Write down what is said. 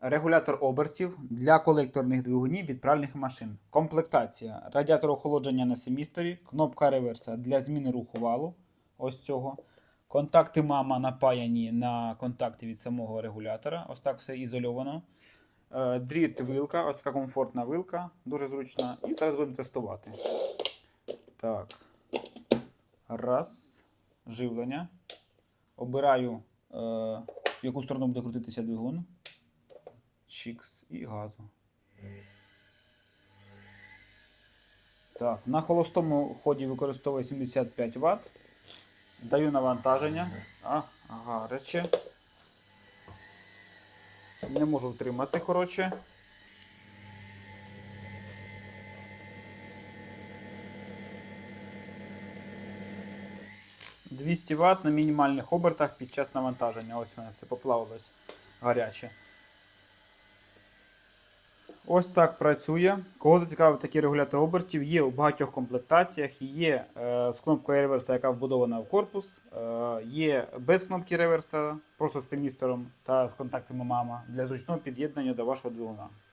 Регулятор обертів для колекторних двигунів від пральних машин. Комплектація. Радіатор охолодження на семісторі, кнопка реверса для зміни руху валу. Ось цього. Контакти мама напаяні на контакти від самого регулятора. Ось так все ізольовано. Е, Дріт вилка, ось така комфортна вилка, дуже зручна. І зараз будемо тестувати. Так. Раз. Живлення. Обираю, е, в яку сторону буде крутитися двигун. Чікс і газу. Так, на холостому ході використовую 75 Вт. Даю навантаження. А, гаряче. Не можу втримати, коротше. – 200 Вт на мінімальних обертах під час навантаження. Ось воно все поплавилось гаряче. Ось так працює. Кого зацікавив такий регулятор обертів, є у багатьох комплектаціях, є е, з кнопкою реверса, яка вбудована в корпус, е, є без кнопки реверса, просто з семістором та з контактами мама для зручного під'єднання до вашого двигуна.